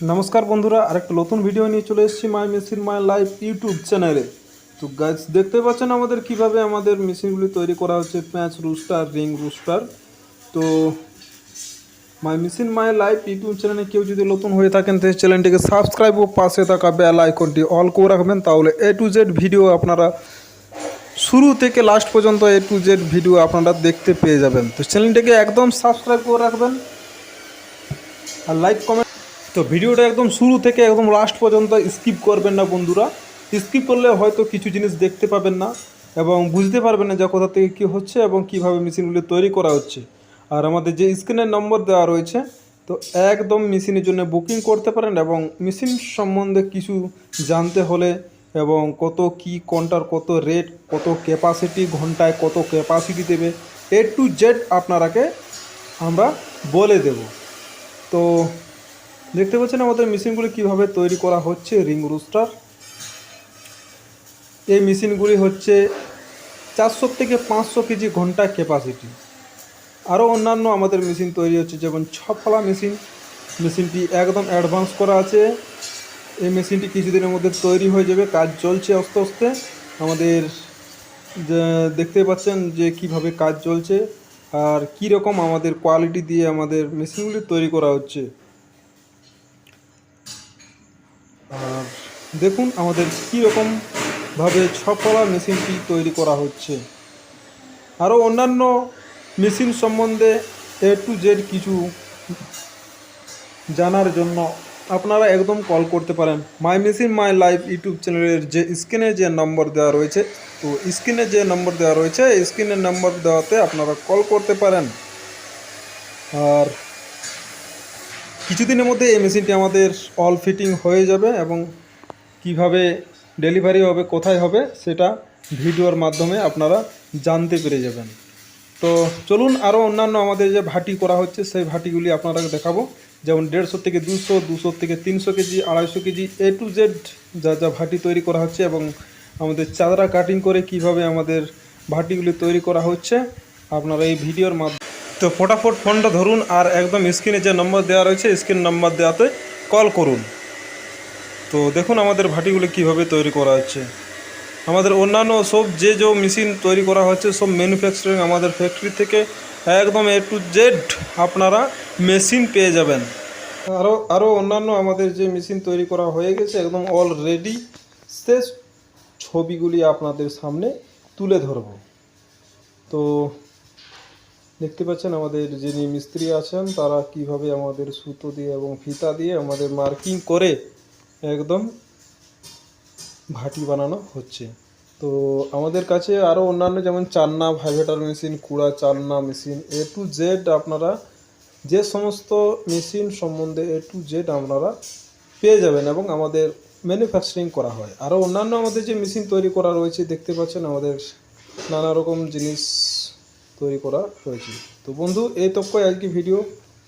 নমস্কার বন্ধুরা, আরেকটা নতুন ভিডিও নিয়ে চলে এসেছি my machine my life YouTube চ্যানেলে তো গাছ দেখতে পাচ্ছেন আমাদের কীভাবে আমাদের মেশিনগুলি তৈরি করা হচ্ছে প্যাঁচ রুস্টার রিং রুস্টার তো my machine my life YouTube চ্যানেলে কেউ যদি নতুন হয়ে থাকেন তো চ্যানেলটিকে সাবস্ক্রাইব ও পাশে থাকা বেল আইকনটি অল করে রাখবেন, তাহলে এ টু জেড ভিডিও আপনারা শুরু থেকে লাস্ট পর্যন্ত এ টু জেড ভিডিও আপনারা দেখতে পেয়ে যাবেন। তো চ্যানেলটিকে একদম সাবস্ক্রাইব করে রাখবেন। আর লাইক কমেন্ট তো ভিডিওটা একদম শুরু থেকে একদম লাস্ট পর্যন্ত স্কিপ করবেন না বন্ধুরা। স্কিপ করলে হয়তো কিছু জিনিস দেখতে পাবেন না এবং বুঝতে পারবেন না যে কোথা থেকে কী হচ্ছে এবং কীভাবে মেশিনগুলি তৈরি করা হচ্ছে। আর আমাদের যে স্ক্রিনের নম্বর দেওয়া রয়েছে, তো একদম মেশিনের জন্য বুকিং করতে পারেন এবং মেশিন সম্বন্ধে কিছু জানতে হলে এবং কত কি কোনটার কত রেট কত ক্যাপাসিটি ঘন্টায় কত ক্যাপাসিটি দেবে এ টু জেড আপনারাকে আমরা বলে দেব। তো দেখতে পাচ্ছেন আমাদের মেশিনগুলি কীভাবে তৈরি করা হচ্ছে, রিং রুস্টার। এই মেশিনগুলি হচ্ছে চারশো থেকে পাঁচশো কেজি ঘণ্টা ক্যাপাসিটি আরও অন্যান্য আমাদের মেশিন তৈরি হচ্ছে, যেমন ছফলা মেশিন। মেশিনটি একদম অ্যাডভান্স করা আছে। এই মেশিনটি কিছুদিনের মধ্যে তৈরি হয়ে যাবে, কাজ চলছে আস্তে আস্তে। আমাদের দেখতে পাচ্ছেন যে কীভাবে কাজ চলছে আর কী রকম আমাদের কোয়ালিটি দিয়ে আমাদের মেশিনগুলি তৈরি করা হচ্ছে আর দেখুন আমাদের কী রকমভাবে ছফলা মেশিনটি তৈরি করা হচ্ছে। আরও অন্যান্য মেশিন সম্বন্ধে এ টু জেড কিছু জানার জন্য আপনারা একদম কল করতে পারেন। My machine, my life YouTube চ্যানেলের যে স্ক্রিনে যে নম্বর দেওয়া রয়েছে, তো স্ক্রিনে যে নম্বর দেওয়া রয়েছে স্ক্রিনের নম্বর দেওয়াতে আপনারা কল করতে পারেন। আর কিছুদিনের মধ্যে এই মেশিনটি আমাদের অল ফিটিং হয়ে যাবে এবং কীভাবে ডেলিভারি হবে, কোথায় হবে, সেটা ভিডিওর মাধ্যমে আপনারা জানতে পেরে যাবেন। তো চলুন আরও অন্যান্য আমাদের যে ভাটি করা হচ্ছে, সেই ভাটিগুলি আপনারা দেখাবো। যেমন দেড়শো থেকে দুশো দুশো থেকে তিনশো কেজি, আড়াইশো কেজি এ টু জেড যা যা ভাটি তৈরি করা হচ্ছে এবং আমাদের চাদরা কাটিং করে কীভাবে আমাদের ভাটিগুলি তৈরি করা হচ্ছে, আপনারা এই ভিডিওর মাধ্যমে তো ফটাফট ফোনটা ধরুন আর একদম স্ক্রিনে যে নম্বর দেওয়া রয়েছে, স্ক্রিন নম্বর দেওয়াতে কল করুন। তো দেখুন আমাদের ভাটিগুলো কীভাবে তৈরি করা হচ্ছে। আমাদের অন্যান্য সব যে যে মেশিন তৈরি করা হচ্ছে, সব ম্যানুফ্যাকচারিং আমাদের ফ্যাক্টরি থেকে একদম এ টু জেড আপনারা মেশিন পেয়ে যাবেন। আরও আরও অন্যান্য আমাদের যে মেশিন তৈরি করা হয়ে গেছে, একদম অলরেডি শেষ ছবিগুলি আপনাদের সামনে তুলে ধরব। তো দেখতে পাচ্ছেন আমাদের যিনি মিস্ত্রি আছেন, তারা কীভাবে আমাদের সুতো দিয়ে এবং ফিতা দিয়ে আমাদের মার্কিং করে একদম ভাটি বানানো হচ্ছে। তো আমাদের কাছে আরও অন্যান্য যেমন চান্না ভাইভেটার মেশিন কুড়া, চান্না মেশিন এ টু জেড আপনারা যে সমস্ত মেশিন সম্বন্ধে এ টু জেড আপনারা পেয়ে যাবেন এবং আমাদের ম্যানুফ্যাকচারিং করা হয়। আরও অন্যান্য আমাদের যে মেশিন তৈরি করা রয়েছে, দেখতে পাচ্ছেন আমাদের নানা রকম জিনিস তৈরি করা হয়েছে তো বন্ধু, এই তক্কই আজকে ভিডিও